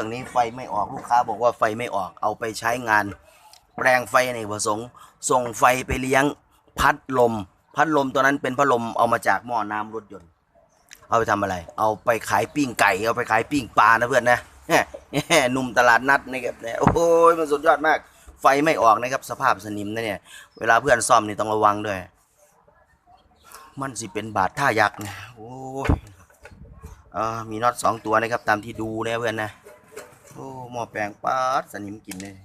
ตรงนี้ไฟไม่ออกลูกค้าบอกว่าไฟไม่ออกเอาไปใช้งาน แปลงไฟในประสงค์ส่งไฟไปเลี้ยงพัดลม พัดลมตัวนั้นเป็นพัดลมเอามาจากหม้อน้ำรถยนต์ เอาไปทำอะไร เอาไปขายปิ้งไก่ เอาไปขายปิ้งปลานะเพื่อนนะแหนุ่มตลาดนัดนะครับเนี่ยโอ้ยมันสุดยอดมาก ไฟไม่ออกนะครับสภาพสนิมนะเนี่ย เวลาเพื่อนซ่อมนี่ต้องระวังด้วย มันสิเป็นบาดท่ายักษ์นะโอ้ยอมีน็อตสองตัวนะครับตามที่ดูนะเพื่อนนะ หม้อแปลงป๊าดสนิมกินเลย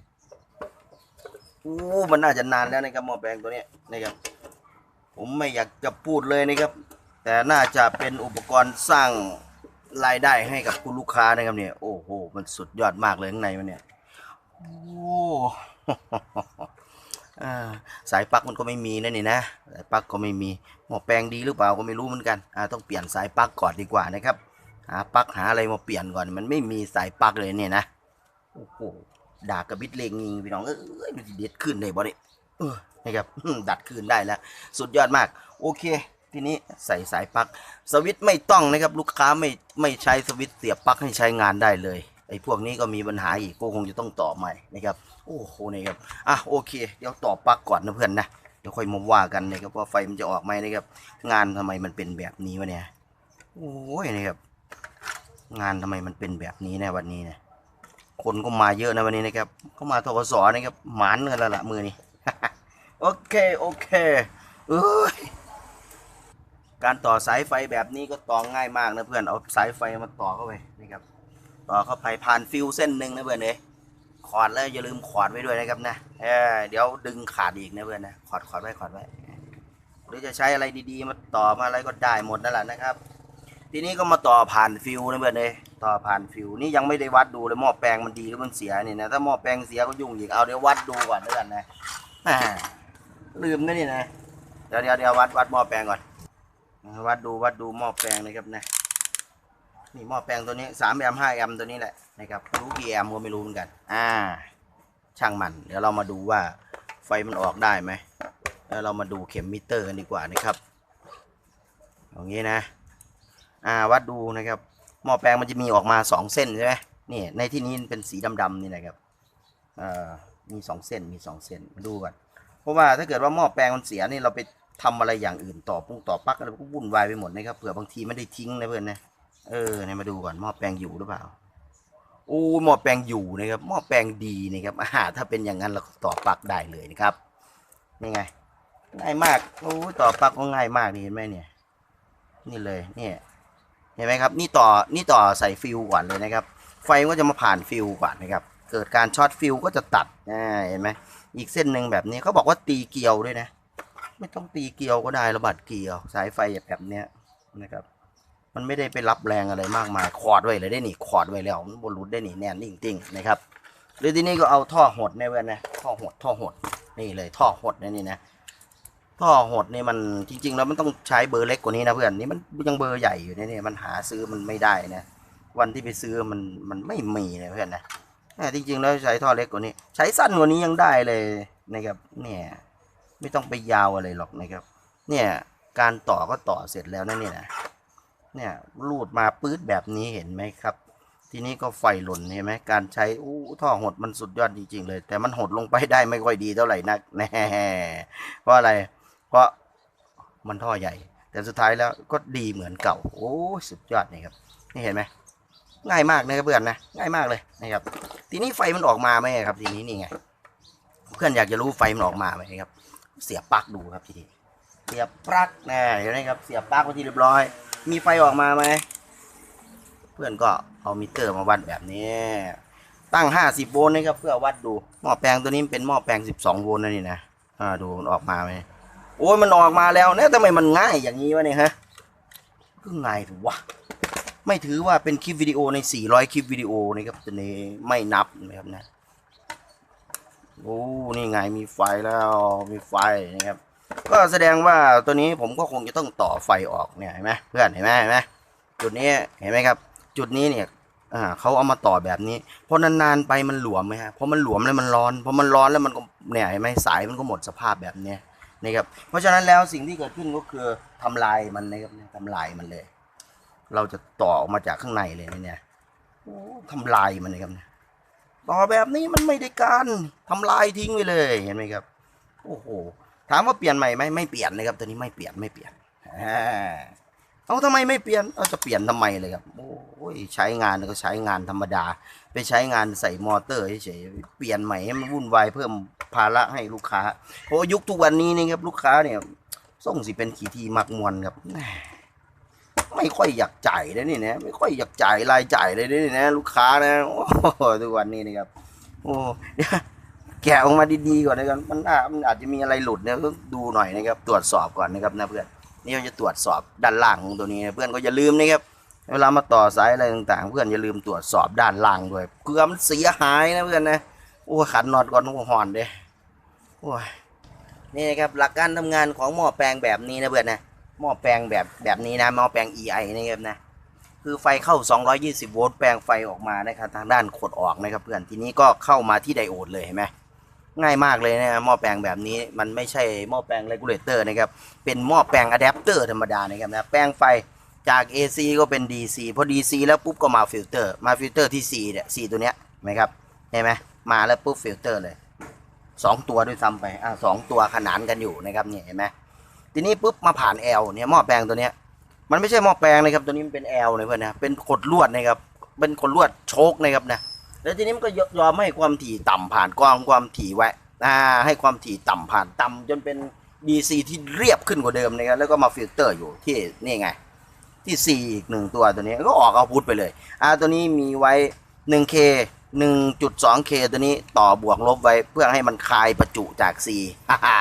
โอ้มันน่าจะนานแล้วนะครับหม้อแปลงตัวนี้นะครับ ผมไม่อยากจะพูดเลยนะครับ แต่น่าจะเป็นอุปกรณ์สร้างรายได้ให้กับคุณลูกค้านะครับเนี่ย โอ้โห มันสุดยอดมากเลยข้างในมันเนี่ย โอ้สายปลั๊กมันก็ไม่มีนะนี่นะสายปลั๊กก็ไม่มีหม้อแปลงดีหรือเปล่าก็ไม่รู้เหมือนกันอ่าต้องเปลี่ยนสายปลั๊กก่อนดีกว่านะครับหาปลั๊กหาอะไรมาเปลี่ยนก่อนมันไม่มีสายปลั๊กเลยเนี่ยนะ ดากระบิดเลงยิงพี่น้องเอ้ยมันเด็ดขึ้นได้บ่เนี่ยนะครับดัดขึ้นได้แล้ว สุดยอดมาก โอเค ทีนี้ใส่สายปลั๊กสวิตช์ไม่ต้องนะครับ ลูกค้าไม่ไม่ใช้สวิตช์เสียบปลั๊กให้ใช้งานได้เลยไอ้พวกนี้ก็มีปัญหาอีกก็คงจะต้องต่อใหม่นะครับโอ้โหนี่ครับอะโอเค เดี๋ยวต่อปลั๊กก่อนนะเพื่อนนะเดี๋ยวค่อยมาว่ากันนะครับว่าไฟมันจะออกไหมนะครับ งานทำไมมันเป็นแบบนี้วะเนี่ยโอ้ยนี่ครับงานทำไมมันเป็นแบบนี้นะวันนี้นะ คนก็มาเยอะนะวันนี้นะครับเข้ามาทกศนะครับ หมานกันแล้วละมือนี้โอเค โอเคเอ้ยการต่อสายไฟแบบนี้ก็ต่อง่ายมากนะเพื่อน เอาสายไฟมาต่อเข้าไปนะครับ ต่อเข้าไปผ่านฟิวเส้นหนึ่งนะเพื่อนเอ้ขอดแล้วอย่าลืมขอดไว้ด้วยนะครับนะเออเดี๋ยวดึงขาดอีกนะเพื่อนนะขอดขอดไว้ขอดไว้ หรือจะใช้อะไรดีๆ มาต่อมาอะไรก็ได้หมดนั่นแหละนะครับ ทีนี้ก็มาต่อผ่านฟิวนะเพื่อนเอ้ยต่อผ่านฟิวนี่ยังไม่ได้วัดดูเลยหม้อแปลงมันดีหรือมันเสียเนี่ยนะถ้าหม้อแปลงเสียก็ยุ่งอีกเอาเดี๋ยววัดดูก่อนแล้วกันนะลืมนะนี่นะเดี๋ยวเดี๋ยวเดี๋ยววัดวัดหม้อแปลงก่อนวัดดูวัดดูหม้อแปลงนะครับนะนี่หม้อแปลงตัวนี้สามแอมห้าแอมตัวนี้แหละนะครับรู้กี่แอมก็ไม่รู้เหมือนกัน อ่า ช่างมัน เดี๋ยวเรามาดูว่าไฟมันออกได้ไหมแล้วเรามาดูเข็มมิเตอร์กันดีกว่านะครับอย่างนี้นะ อ่าวัดดูนะครับหม้อแปลงมันจะมีออกมาสองเส้นใช่ไหมนี่ในที่นี้เป็นสีดำๆนี่นะครับเอ่อมีสองเส้นมีสองเส้นมาดูก่อนเพราะว่าถ้าเกิดว่าหม้อแปลงมันเสียนี่เราไปทำอะไรอย่างอื่นต่อปุ้งต่อปลั๊กอะไรก็วุ่นวายไปหมดนะครับเผื่อบางทีไม่ได้ทิ้งนะเพื่อนนะเออเนี่ยมาดูก่อนหม้อแปลงอยู่หรือเปล่าโอ้หม้อแปลงอยู่นะครับหม้อแปลงดีนะครับอ่าถ้าเป็นอย่างนั้นเราต่อปลั๊กได้เลยนะครับนี่ไงง่ายมากโอ้ต่อปลั๊กก็ง่ายมากนี่เห็นไหมเนี่ย นี่เลยเนี่ย เห็นไหมครับนี่ต่อนี่ต่อใส่ฟิวก่อนเลยนะครับ ไฟก็จะมาผ่านฟิวก่อนนะครับ เกิดการช็อตฟิวก็จะตัดอ่าเห็นไหมอีกเส้นหนึ่งแบบนี้เขาบอกว่าตีเกลียวด้วยนะ ไม่ต้องตีเกลียวก็ได้ระบาดเกลียว สายไฟแบบเนี้ยนะครับ มันไม่ได้ไปรับแรงอะไรมากมายคอดไว้เลยได้หนีคอดไว้แล้วบนรุดได้หนีแน่นจริงๆนะครับหรือที่นี้ก็เอาท่อหดในเว้ยนะท่อหดท่อหดนี่เลยท่อหดนี่นะ ท่อหดนี่มันจริง ๆ แล้วมันต้องใช้เบอร์เล็กกว่านี้นะเพื่อนนี่มันยังเบอร์ใหญ่อยู่เนี่ยมันหาซื้อมันไม่ได้นะวันที่ไปซื้อมันมันไม่มีนะเพื่อนนะแต่จริง ๆ แล้วใช้ท่อเล็กกว่านี้ ใช้สั้นกว่านี้ยังได้เลยนะครับเนี่ยไม่ต้องไปยาวอะไรหรอกนะครับ เนี่ยการต่อก็ต่อเสร็จแล้วนะเนี่ยนะเนี่ยรูดมาปื๊ดแบบนี้เห็นไหมครับ ทีนี้ก็ไฟหล่นเห็นไหมการใช้อู้ท่อหดมันสุดยอดจริงๆเลย แต่มันหดลงไปได้ไม่ค่อยดีเท่าไหร่นักแน่เพราะอะไร เพราะมันท่อใหญ่ แต่สุดท้ายแล้วก็ดีเหมือนเก่า โอ้สุดยอดนี่ครับ นี่เห็นไหมง่ายมากนะครับเพื่อนนะง่ายมากเลยนะครับ ทีนี้ไฟมันออกมาไหมครับ ทีนี้นี่ไง เพื่อนอยากจะรู้ไฟมันออกมาไหมครับ เสียบปลั๊กดูครับทีนี้เสียบปลั๊กนะเห็นไหมครับ เสียบปลั๊กไปที่เรียบร้อย มีไฟออกมาไหมเพื่อนก็เอามิเตอร์มาวัดแบบนี้ ตั้ง 50 โวลต์นะครับเพื่อวัดดูหม้อแปลงตัวนี้เป็นหม้อแปลง 12 โวลต์นะนี่นะอ่าดูมันออกมาไหม โอ้ยมันออกมาแล้วเนี่ยทำไมมันง่ายอย่างนี้วะเนี่ยฮะก็ง่ายถูกวะไม่ถือว่าเป็นคลิปวิดีโอใน 400 คลิปวิดีโอนะครับตัวนี้ไม่นับนะครับนะโอ้นี่ไงมีไฟแล้วมีไฟนะครับ ก็แสดงว่าตัวนี้ผมก็คงจะต้องต่อไฟออกเนี่ยเห็นไหมเพื่อนเห็นไหมเห็นไหมจุดนี้เห็นไหมครับ จุดนี้เนี่ยเขาเอามาต่อแบบนี้พอนานๆไปมันหลวมไหมฮะพอมันหลวมแล้วมันร้อนพอมันร้อนแล้วมันก็เนี่ยเห็นไหมสายมันก็หมดสภาพแบบเนี้ย นะครับเพราะฉะนั้นแล้วสิ่งที่เกิดขึ้นก็คือทำลายมันนะครับทำลายมันเลย เราจะต่อออกมาจากข้างในเลยเนี่ยทำลายมันนะครับต่อแบบนี้มันไม่ได้การทำลายทิ้งไปเลยเห็นไหมครับ โอ้โหถามว่าเปลี่ยนใหม่ไหมไม่เปลี่ยนนะครับตัวนี้ไม่เปลี่ยนไม่เปลี่ยนอ่า เอาทำไมไม่เปลี่ยน เอาจะเปลี่ยนทำไมเลยครับ โอ้ยใช้งานก็ใช้งานธรรมดา ไปใช้งานใส่มอเตอร์เฉยๆเปลี่ยนใหม่ให้มันวุ่นวายเพิ่มภาระให้ลูกค้าเพราะยุคทุกวันนี้นี่ครับลูกค้าเนี่ยส่งสิเป็นขีทีมักมวนครับไม่ค่อยอยากจ่ายเลยนี่นะไม่ค่อยอยากจ่ายรายจ่ายเลยนี่นะ ลูกค้านะโอ้ทุกวันนี้นะครับ โอ้เดี๋ยวแกะออกมาดีๆก่อนนะครับมันอาจจะมีอะไรหลุดเนี่ยต้องดูหน่อยนะครับ ตรวจสอบก่อนนะครับนะเพื่อน นี่เราจะตรวจสอบด้านล่างของตัวนี้นะเพื่อนก็อย่าลืมนะครับเวลามาต่อสายอะไรต่างๆ เพื่อนอย่าลืมตรวจสอบด้านล่างด้วยเกือมันเสียหายนะเพื่อนนะโอ้ขันน็อตก่อนต้องหอนเด้โอ้ยนี่นะครับหลักการทำงานของหม้อแปลงแบบนี้นะเพื่อนนะหม้อแปลงแบบแบบนี้นะหม้อแปลง EI นะครับนะคือไฟเข้า 220 โวลต์แปลงไฟออกมานะครับทางด้านขดออกนะครับเพื่อนทีนี้ก็เข้ามาที่ไดโอดเลยเห็นไหม ง่ายมากเลยนะหม้อแปลงแบบนี้มันไม่ใช่หม้อแปลงเรกูเลเตอร์นะครับเป็นหม้อแปลงอะแดปเตอร์ธรรมดานะครับนะแปลงไฟจาก AC ก็เป็น DC พอ DC แล้วปุ๊บก็มาฟิลเตอร์ มาฟิลเตอร์ที่ C เนี่ย C ตัวเนี้ยเห็นไหมครับเห็นไหมมาแล้วปุ๊บฟิลเตอร์เลยสองตัวด้วยซ้ำไปอ่าสองตัวขนานกันอยู่นะครับเนี่ยเห็นไหมทีนี้ปุ๊บมาผ่าน L เนี่ยหม้อแปลงตัวเนี้ยมันไม่ใช่หม้อแปลงนะครับตัวนี้มันเป็น L นะเพื่อนนะเป็นขดลวดนะครับเป็นขดลวดโชคนะครับนะ แล้วทีนี้มันก็ยอมให้ความถี่ต่ำผ่านกว้างความถี่ไว้อ่าให้ความถี่ต่ำผ่านต่ำจนเป็น DC ที่เรียบขึ้นกว่าเดิมนะครับแล้วก็มาฟิลเตอร์อยู่ที่นี่ไง ที่ 4 อีกหนึ่งตัวตัวนี้ก็ออกเอาพุทไปเลยอ่าตัวนี้มีไว้ 1K 1.2K ตัวนี้ต่อบวกลบไว้เพื่อให้มันคลายประจุจาก C ฮ่า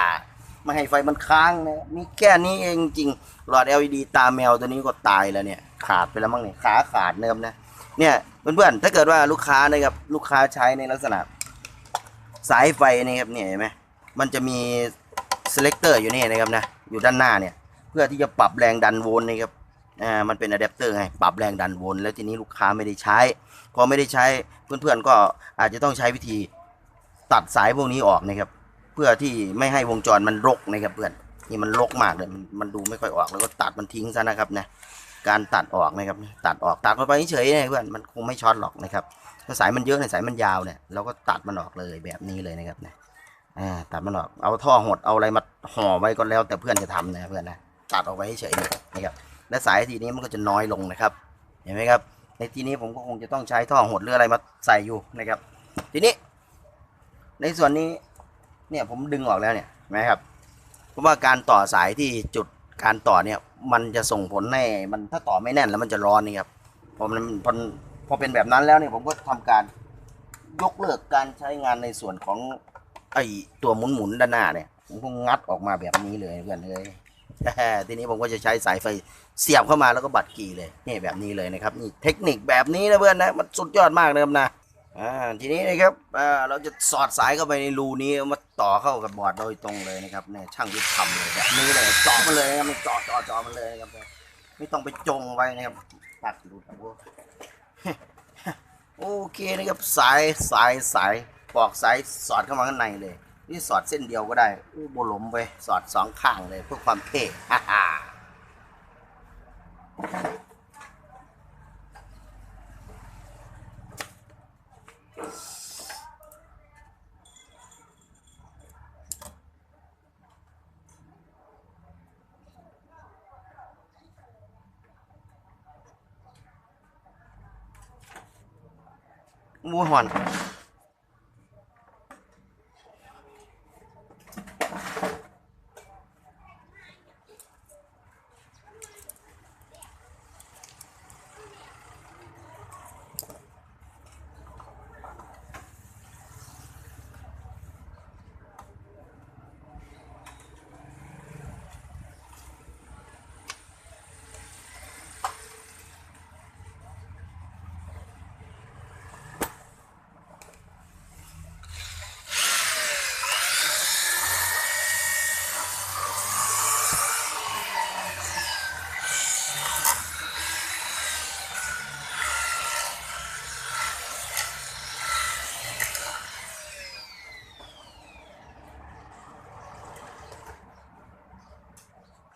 ไม่ให้ไฟมันค้างนะมีแค่นี้เองจริงหลอด LED ตาแมวตัวนี้ก็ตายแล้วเนี่ย ขาดไปแล้วมั้งเนี่ยขาขาดเนิมนะเนี่ย เพื่อนๆ ถ้าเกิดว่าลูกค้านะครับลูกค้าใช้ในลักษณะ สายไฟนะครับเนี่ยเห็นไหมมันจะมี selector อยู่นี่นะครับนะอยู่ด้านหน้าเนี่ย เพื่อที่จะปรับแรงดันโวลต์นะครับอ่ามันเป็นอะแดปเตอร์ไงปรับแรงดันโวนแล้วทีนี้ลูกค้าไม่ได้ใช้ พอไม่ได้ใช้เพื่อนๆ ก็อาจจะต้องใช้วิธีตัดสายพวกนี้ออกนะครับ เพื่อที่ไม่ให้วงจรมันรกนะครับเพื่อนนี่มันรกมากเลยมันมันดูไม่ค่อยออกแล้วก็ตัดมันทิ้งซะนะครับนะ การตัดออกนะครับตัดออกตัดเข้าไปเฉยๆนะเพื่อนมันคงไม่ช็อตหรอกนะครับถ้าสายมันเยอะเนี่ยสายมันยาวเนี่ยเราก็ตัดมันออกเลยแบบนี้เลยนะครับนะตัดมันออกเอาท่อหดเอาอะไรมาห่อไว้ก็แล้วแต่เพื่อนจะทำนะเพื่อนนะตัดออกไว้เฉยๆนะครับและสายทีนี้มันก็จะน้อยลงนะครับ เห็นไหมครับ ในทีนี้ผมก็คงจะต้องใช้ท่อหดหรืออะไรมาใส่อยู่นะครับ ทีนี้ ในส่วนนี้เนี่ยผมดึงออกแล้วเนี่ยนไหมครับเพราะว่าการต่อสายที่จุดการต่อเนี่ย มันจะส่งผลให้มันถ้าต่อไม่แน่นแล้วมันจะร้อนนี่ครับพอมันพอพอเป็นแบบนั้นแล้วเนี่ยผมก็ทำการยกเลิกการใช้งานในส่วนของไอตัวหมุนๆด้านหน้าเนี่ยผมก็งัดออกมาแบบนี้เลยเพื่อนเลยทีนี้ผมก็จะใช้สายไฟเสียบเข้ามาแล้วก็บัดกี่เลยนี่แบบนี้เลยนะครับนี่เทคนิคแบบนี้นะเพื่อนนะมันสุดยอดมากนะครับนะ อ่าทีนี้นะครับอ่าเราจะสอดสายเข้าไปในรูนี้มาต่อเข้ากับบอร์ดโดยตรงเลยนะครับเนี่ยช่างวิทย์ทำเลยแบบนี้เลยเจาะมันเลยนะครับมันเจาะเจาะเจาะมันเลยนะครับไม่ต้องไปจงไว้นะครับตัดดูครับโอเคนะครับสายสายสายปอกสายสอดเข้ามาข้างในเลยนี่สอดเส้นเดียวก็ได้อู้โบหลมไปสอดสองข้างเลยเพื่อความเท่ฮ่าฮ่า มูห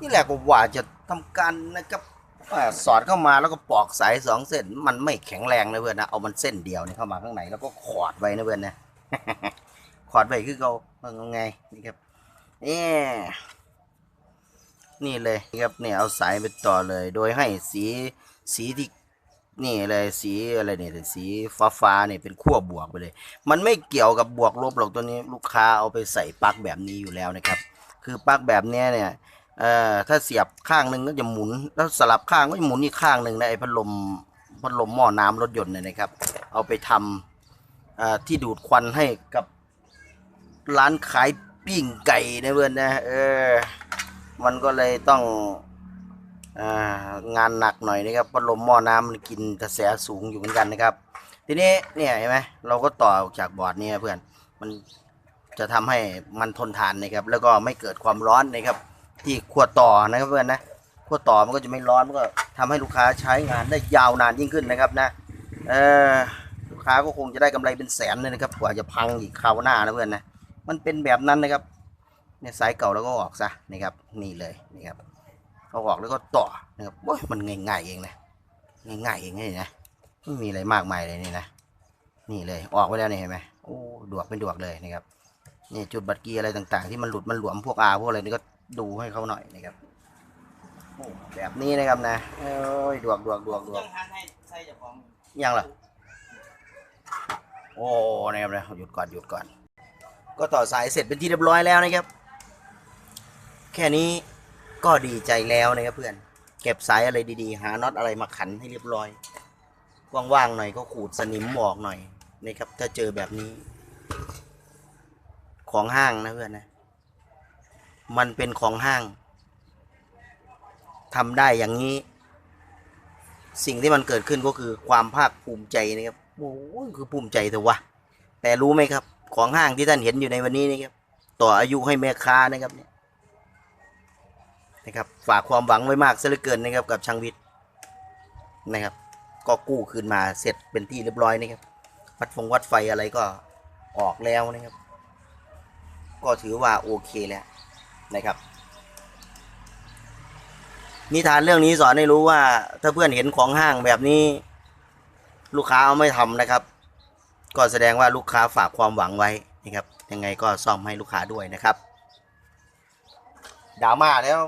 นี่แหละก็ว่าจะทำการนะครับสอดเข้ามาแล้วก็ปอกสายสองเส้น มันไม่แข็งแรงนะเพื่อนนะเอามันเส้นเดียวเนี่ยเข้ามาข้างในแล้วก็ขอดไว้นะเพื่อนนะขอดไว้คือเขามันเอาไงนี่ครับนี่นี่เลยนะครับเนี่ยเอาสายไปต่อเลย โดยให้สีสีที่นี่เลยสีอะไรเนี่ยสีฟ้าฟ้าๆเนี่ยเป็นขั้วบวกไปเลย มันไม่เกี่ยวกับบวกลบหรอกตัวนี้ลูกค้าเอาไปใส่ปลั๊กแบบนี้อยู่แล้วนะครับ คือปลั๊กแบบเนี้ยเนี่ย เอ่อถ้าเสียบข้างหนึ่งก็จะหมุน แล้วสลับข้างก็จะหมุนอีกข้างหนึ่งนะไอ้พัดลมพัดลมหม้อน้ำรถยนต์เนี่ยนะครับ เอาไปทำเอ่อที่ดูดควันให้กับร้านขายปิ้งไก่นะเพื่อนนะเออมันก็เลยต้ององานหนักหน่อยนะครับพัดลมหม้อน้ำมันกินกระแสสูงอยู่เหมือนกันนะครับ ทีนี้เนี่ยเห็นไหมเราก็ต่อออกจากบอร์ดเนี่ยเพื่อนมันจะทำให้มันทนทานนะครับ แล้วก็ไม่เกิดความร้อนนะครับ ที่ขวดต่อนะครับเพื่อนนะขวดต่อมันก็จะไม่ร้อนมันก็ทำให้ลูกค้าใช้งานได้ยาวนานยิ่งขึ้นนะครับนะเออลูกค้าก็คงจะได้กำไรเป็นแสนเลยนะครับกว่าจะพังอีกคราวหน้านะเพื่อนนะมันเป็นแบบนั้นนะครับเนี่ยสายเก่าแล้วก็ออกซะนะครับนี่เลยนี่ครับเอาออกแล้วก็ต่อนะครับโอ้ยมันง่ายๆเองนะง่ายๆเองนี่นะไม่มีอะไรมากมายเลยนี่นะนี่เลยออกไปแล้วนี่เห็นไหมโอ้ดวกเป็นดวกเลยนะครับนี่จุดบัตรกีอะไรต่างๆ ที่มันหลุดมันหลวมพวกอาพวกอะไรนี่ก็ ดูให้เขาหน่อยนะครับแบบนี้นะครับนะเอ้ยดวกดวกดวกดวกยังหันให้ใส่เจ้าขอโอ้นะครับนะหยุดก่อนหยุดก่อน ก็ต่อสายเสร็จเป็นที่เรียบร้อยแล้วนะครับ แค่นี้ก็ดีใจแล้วนะครับเพื่อน เก็บสายอะไรดีๆ หาน็อตอะไรมาขันให้เรียบร้อยว่างๆหน่อยก็ขูดสนิมออกหน่อยนะครับ ถ้าเจอแบบนี้ ของห้างนะเพื่อนนะ มันเป็นของห้างทำได้อย่างนี้ สิ่งที่มันเกิดขึ้นก็คือความภาคภูมิใจนะครับโอ้ยคือภูมิใจเถอะวะแต่รู้ไหมครับ ของห้างที่ท่านเห็นอยู่ในวันนี้นี่ครับ ต่ออายุให้แม่ค้านะครับเนี่ยนะครับ ฝากความหวังไว้มากซะเหลือเกินนะครับกับช่างวิทย์นะครับ ก็กู้คืนมาเสร็จเป็นที่เรียบร้อยนะครับวัดฟงวัดไฟอะไรก็ออกแล้วนะครับ ก็ถือว่าโอเคแล้ว นะครับ นิทานเรื่องนี้สอนให้รู้ว่า ถ้าเพื่อนเห็นของห้างแบบนี้ ลูกค้าเอาไม่ทำนะครับ ก็แสดงว่าลูกค้าฝากความหวังไว้นะครับ ยังไงก็ซ่อมให้ลูกค้าด้วยนะครับดราม่าแล้ว